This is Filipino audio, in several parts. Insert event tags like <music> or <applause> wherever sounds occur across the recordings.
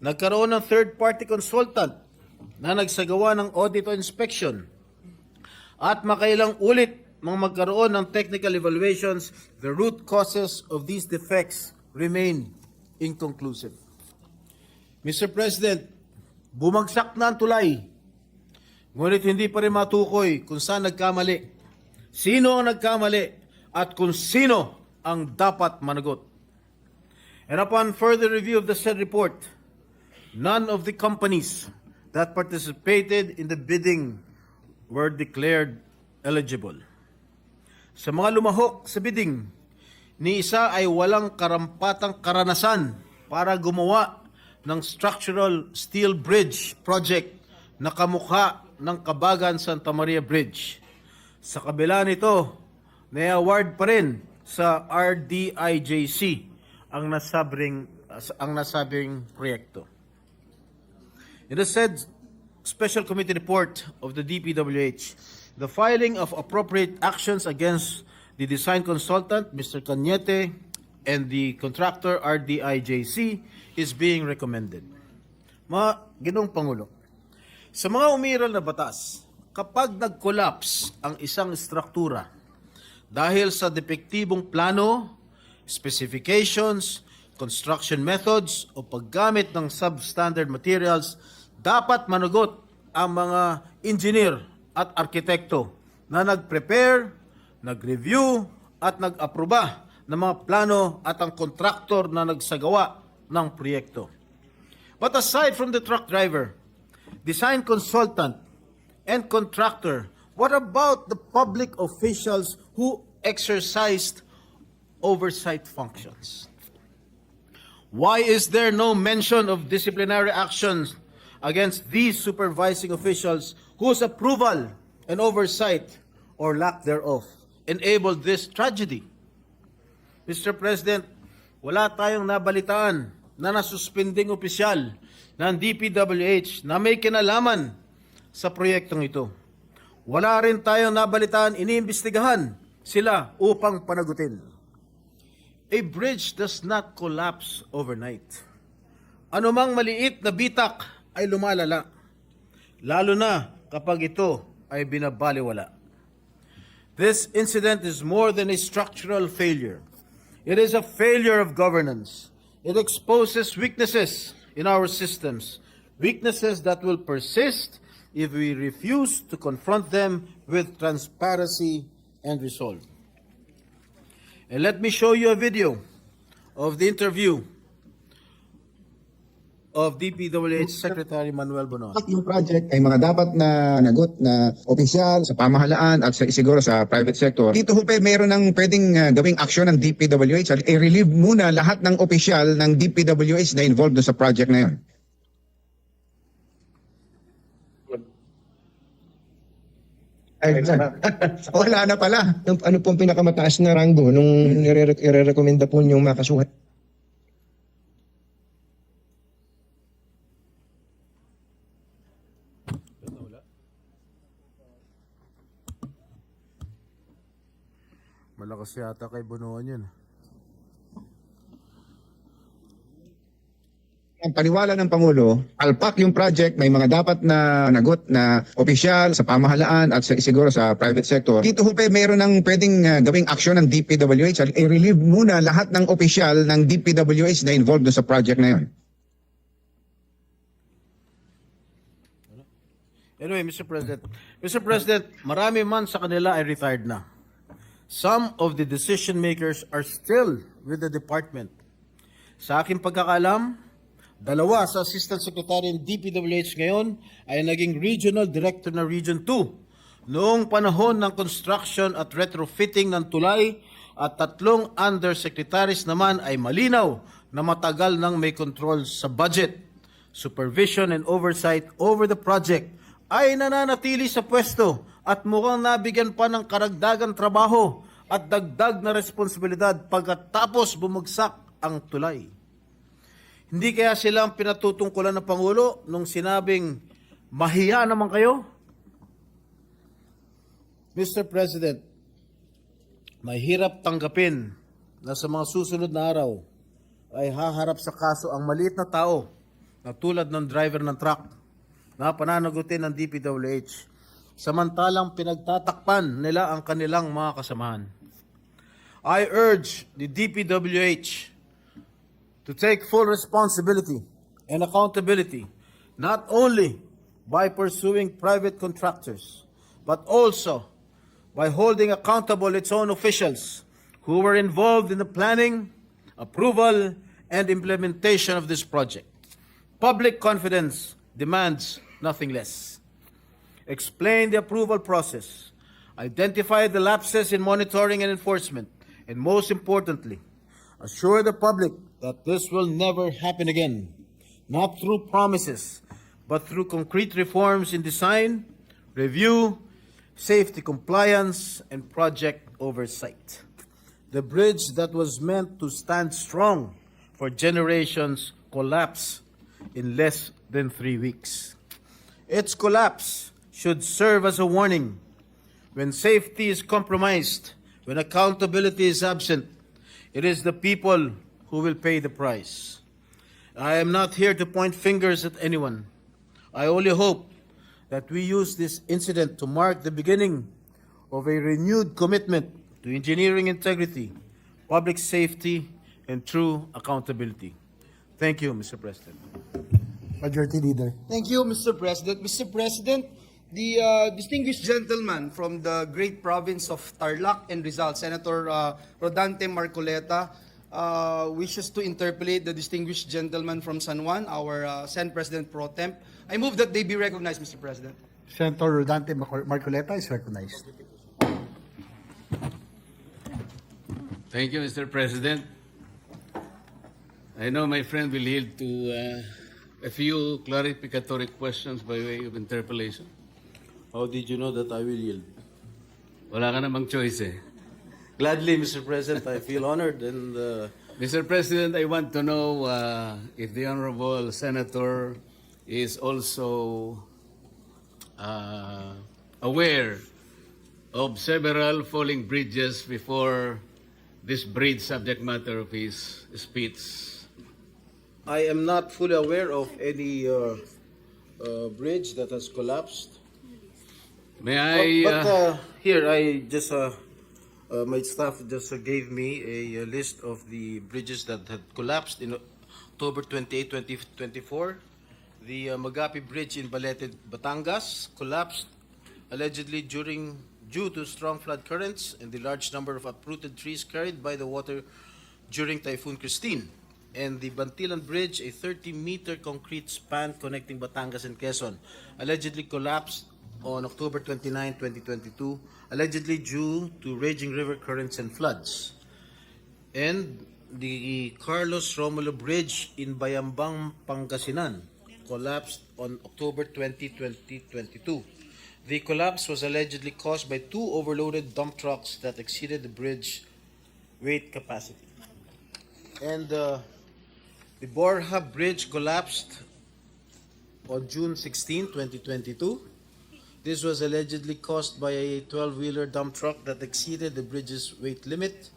nagkaroon ng third-party consultant na nagsagawa ng audit o inspection at makailang ulit mang magkaroon ng technical evaluations, the root causes of these defects remain inconclusive. Mr. President, bumagsak na ang tulay, ngunit hindi pa rin matukoy kung saan nagkamali, sino ang nagkamali, at kung sino ang dapat managot. And upon further review of the said report, none of the companies that participated in the bidding were declared eligible. Sa mga lumahok sa bidding, ni isa ay walang karampatang karanasan para gumawa ng structural steel bridge project na kamukha ng Kabagan Santa Maria Bridge. Sa kabila nito, may award pa rin sa RDIJC ang nasabing ang nasabing proyekto. In the said Special Committee report of the DPWH, the filing of appropriate actions against the design consultant, Mr. Cañete, and the contractor, RDIJC, is being recommended. Mga ginong Pangulo, sa mga umiral na batas, kapag nag-collapse ang isang struktura dahil sa depektibong plano, specifications, construction methods o paggamit ng substandard materials, dapat managot ang mga engineer at arkitekto na nag-prepare, nag-review at nag-aproba ng mga plano at ang kontraktor na nagsagawa ng proyekto. But aside from the truck driver, design consultant, and contractor, what about the public officials who exercised oversight functions? Why is there no mention of disciplinary actions against these supervising officials whose approval and oversight or lack thereof enabled this tragedy? Mr. President, wala tayong nabalitaan na nasuspending opisyal ng DPWH na may kinalaman sa proyektong ito. Wala rin tayong nabalitaan, iniimbestigahan sila upang panagutin. A bridge does not collapse overnight. Anumang maliit na bitak ay lumalala, lalo na kapag ito ay binabaliwala. This incident is more than a structural failure. It is a failure of governance. It exposes weaknesses in our systems, weaknesses that will persist if we refuse to confront them with transparency and resolve. And let me show you a video of the interview of DPWH Secretary Manuel Bonoan. At yung project ay mga dapat na nagot na opisyal sa pamahalaan at sa, siguro sa private sector. Dito ho pa meron ng pwedeng uh, gawing aksyon ng DPWH. I-relieve muna lahat ng opisyal ng DPWH na involved sa project na yun. Ay, Wala na pala. ano, ano pong pinakamataas na ranggo nung nire- irerekomenda po niyong makasuhan? Malakas yata kay Bonoan yun. Ang paniwala ng Pangulo, alpak yung project, may mga dapat na nagot na opisyal sa pamahalaan at sa, siguro sa private sector. Dito ho pa meron ng pwedeng uh, gawing aksyon ng DPWH. I-relieve muna lahat ng opisyal ng DPWH na involved sa project na yun. Anyway, Mr. President, Mr. President, marami man sa kanila ay retired na. Some of the decision makers are still with the department. Sa aking pagkakalam, dalawa sa Assistant Secretary ng DPWH ngayon ay naging Regional Director ng Region 2 noong panahon ng construction at retrofitting ng tulay at tatlong undersecretaries naman ay malinaw na matagal nang may control sa budget, supervision and oversight over the project ay nananatili sa pwesto at mukhang nabigyan pa ng karagdagang trabaho at dagdag na responsibilidad pagkatapos bumagsak ang tulay. Hindi kaya sila ang pinatutungkulan ng Pangulo nung sinabing, mahiya naman kayo? Mr. President, mahirap tanggapin na sa mga susunod na araw ay haharap sa kaso ang maliit na tao na tulad ng driver ng truck na pananagutin ng DPWH samantalang pinagtatakpan nila ang kanilang mga kasamahan. I urge the DPWH to take full responsibility and accountability not only by pursuing private contractors but also by holding accountable its own officials who were involved in the planning, approval, and implementation of this project. Public confidence demands nothing less. Explain the approval process, identify the lapses in monitoring and enforcement, and most importantly, assure the public that this will never happen again, not through promises, but through concrete reforms in design, review, safety compliance, and project oversight. The bridge that was meant to stand strong for generations collapsed in less than three weeks. Its collapse should serve as a warning. When safety is compromised, when accountability is absent, it is the people who will pay the price. I am not here to point fingers at anyone. I only hope that we use this incident to mark the beginning of a renewed commitment to engineering integrity, public safety, and true accountability. Thank you, Mr. President. Majority Leader. Thank you, Mr. President. Mr. President, the uh, distinguished gentleman from the great province of Tarlac and Rizal, Senator uh, Rodante Marcoleta, uh, wishes to interpolate the distinguished gentleman from San Juan, our uh, Sen President Pro Temp. I move that they be recognized, Mr. President. Senator Rodante Mar- Marcoleta is recognized. Thank you, Mr. President. I know my friend will yield to uh, a few clarificatory questions by way of interpolation. How did you know that I will yield? Wala ka namang choice eh. Gladly, Mr. President, I feel honored and uh, Mr. President, I want to know uh, if the Honorable Senator is also uh, aware of several falling bridges before this bridge subject matter of his speech. I am not fully aware of any uh, uh, bridge that has collapsed. May I... but uh, uh, here, I just uh, uh, my staff just uh, gave me a, uh list of the bridges that had collapsed in October 28, 2024. The uh, Magapi Bridge in Balete, Batangas collapsed allegedly during due to strong flood currents and the large number of uprooted trees carried by the water during Typhoon Christine. And the Bantilan Bridge, a 30-meter concrete span connecting Batangas and Quezon, allegedly collapsed on October 29, 2022, allegedly due to raging river currents and floods. And the Carlos Romulo Bridge in Bayambang, Pangasinan collapsed on October 20, 2022. The collapse was allegedly caused by two overloaded dump trucks that exceeded the bridge weight capacity. And uh, the Borja Bridge collapsed on June 16, 2022. This was allegedly caused by a 12-wheeler dump truck that exceeded the bridge's weight limit.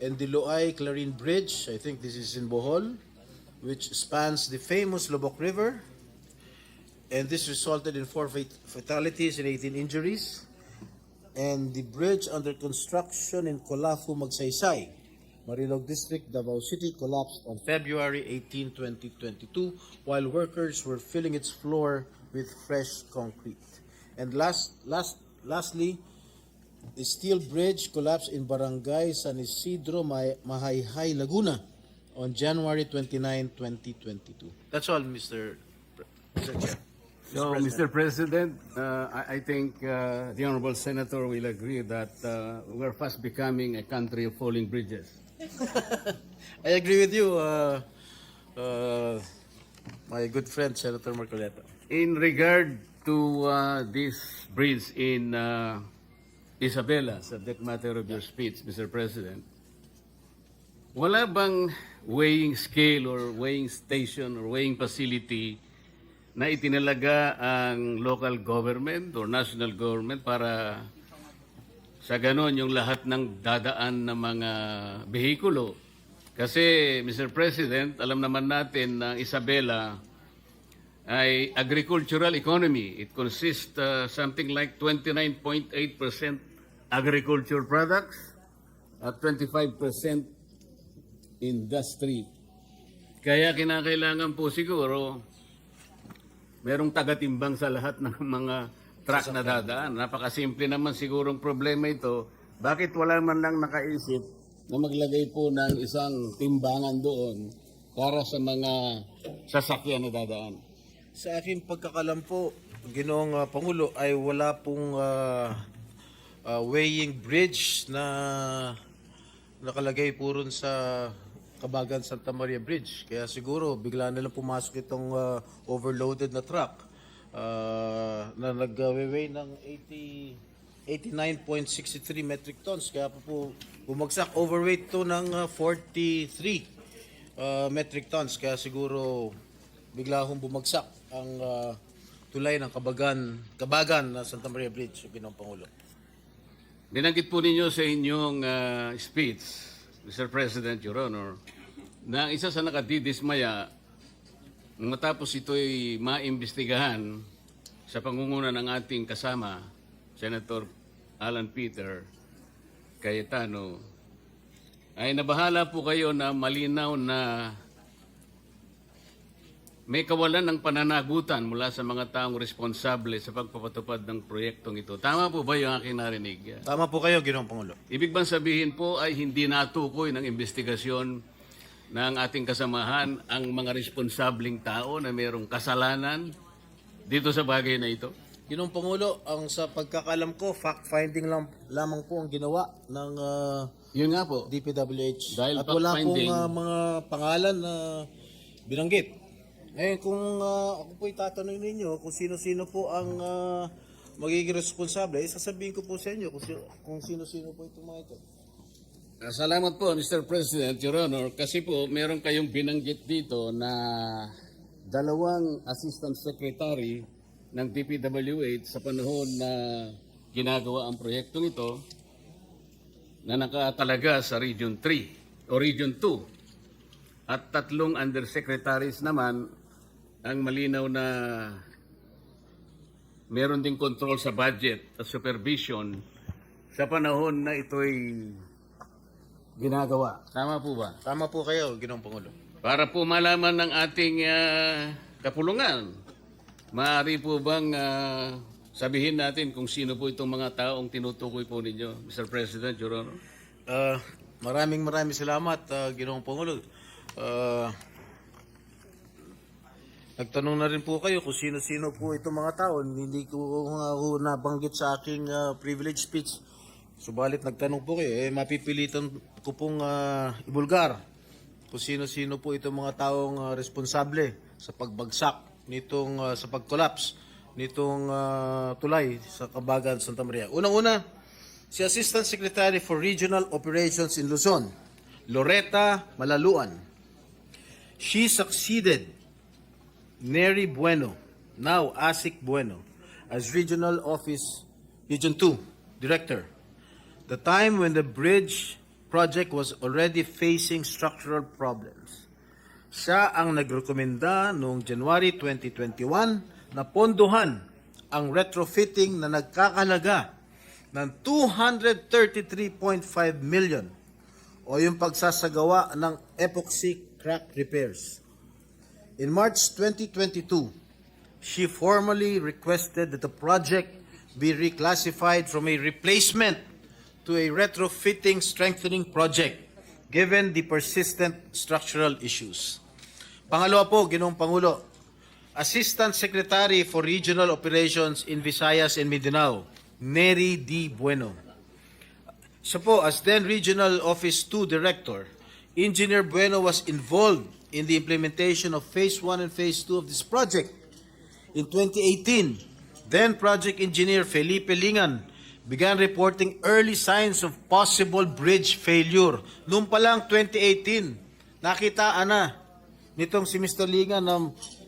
And the Loay Clarin Bridge, I think this is in Bohol, which spans the famous Lobok River. And this resulted in four fatalities and 18 injuries. And the bridge under construction in Colafu, Magsaysay, Marilog District, Davao City collapsed on February 18, 2022, while workers were filling its floor with fresh concrete. And last, last, lastly, the steel bridge collapsed in Barangay San Isidro, Ma- Mahayhay, Laguna on January 29, 2022. That's all, Mr. Pre- Mr. Chair. So, Mr. President, uh, I, I think uh, the Honorable Senator will agree that uh, we're fast becoming a country of falling bridges. <laughs> I agree with you, uh, uh, my good friend, Senator Marcoleta. In regard to uh, this bridge in uh, Isabela, subject matter of your speech, Mr. President, wala bang weighing scale or weighing station or weighing facility na itinalaga ang local government or national government para sa ganon yung lahat ng dadaan ng mga behikulo. Kasi, Mr. President, alam naman natin na Isabela ay agricultural economy. It consists uh, something like 29.8% agriculture products at 25% industry. Kaya kinakailangan po siguro merong tagatimbang sa lahat ng mga truck na dadaan. Napakasimple naman sigurong problema ito. Bakit wala man lang nakaisip na maglagay po ng isang timbangan doon para sa mga sasakyan na dadaan? Sa aking pagkakalam po, Ginoong ah, Pangulo, ay wala pong ah, ah, weighing bridge na nakalagay po sa Kabagan Santa Maria Bridge. Kaya siguro bigla na lang pumasok itong ah, overloaded na truck ah, na nag-weigh ng 80 89.63 metric tons. Kaya po, po bumagsak overweight to ng ah, 43 ah, metric tons. Kaya siguro bigla hong bumagsak ang ah, tulay ng Kabagan, Kabagan na Santa Maria Bridge, Ginoong Pangulo. Binanggit po ninyo sa inyong ah, speech, Mr. President, Your Honor, na isa sa nakadidismaya matapos ito'y maimbestigahan sa pangunguna ng ating kasama, Senator Alan Peter Cayetano, ay nabahala po kayo na malinaw na may kawalan ng pananagutan mula sa mga taong responsable sa pagpapatupad ng proyektong ito. Tama po ba yung aking narinig? Tama po kayo, Ginoong Pangulo. Ibig bang sabihin po ay hindi natukoy ng investigasyon ng ating kasamahan ang mga responsabling tao na mayroong kasalanan dito sa bagay na ito? Ginoong Pangulo, ang sa pagkakalam ko, fact-finding lang, lamang po ang ginawa ng ah, Yun nga po. DPWH. Dahil At wala pong fact-finding- ah, mga pangalan na binanggit. Ngayon, kung ah, ako po itatanong ninyo kung sino-sino po ang ah, magiging responsable, eh, sasabihin ko po sa inyo kung, si- kung sino-sino po itong mga ito. Ah, Salamat po, Mr. President, Your Honor, kasi po meron kayong binanggit dito na dalawang Assistant Secretary ng DPWH sa panahon na ginagawa ang proyektong ito na nakatalaga sa Region 3 o Region 2 at tatlong undersecretaries naman ang malinaw na meron ding control sa budget at supervision sa panahon na ito'y ginagawa. Tama po ba? Tama po kayo, Ginoong Pangulo. Para po malaman ng ating ah, kapulungan, maaari po bang ah, sabihin natin kung sino po itong mga taong tinutukoy po ninyo, Mr. President, Your Honor? Ah, maraming maraming salamat, ah, Ginoong Pangulo. Ah, nagtanong na rin po kayo kung sino-sino po itong mga tao. Hindi ko ho nabanggit sa aking ah, privilege speech. Subalit nagtanong po kayo, eh, mapipilitan ko pong ah, ibulgar kung sino-sino po itong mga taong ah, responsable sa pagbagsak nitong ah, sa pag-collapse nitong ah, tulay sa Kabagan, Santa Maria. Unang-una, si Assistant Secretary for Regional Operations in Luzon, Loretta Malaluan. She succeeded Neri Bueno, now Asik Bueno, as Regional Office Region 2 Director. The time when the bridge project was already facing structural problems. Siya ang nagrekomenda noong January 2021 na ponduhan ang retrofitting na nagkakalaga ng 233.5 million o yung pagsasagawa ng epoxy crack repairs. In March 2022, she formally requested that the project be reclassified from a replacement to a retrofitting strengthening project given the persistent structural issues. Pangalawa po, Ginoong Pangulo, Assistant Secretary for Regional Operations in Visayas and Mindanao, Neri D. Bueno. Siya po, as then Regional Office 2 Director, Engineer Bueno was involved in the implementation of Phase 1 and Phase 2 of this project. In 2018, then Project Engineer Felipe Lingan began reporting early signs of possible bridge failure. Noong pa lang 2018, nakitaan na nitong si Mr. Lingan na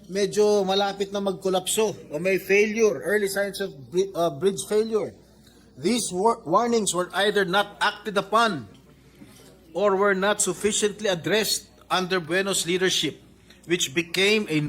medyo malapit na magkolapso o may failure, early signs of uh, bridge failure. These war- warnings were either not acted upon or were not sufficiently addressed under Bueno's leadership, which became a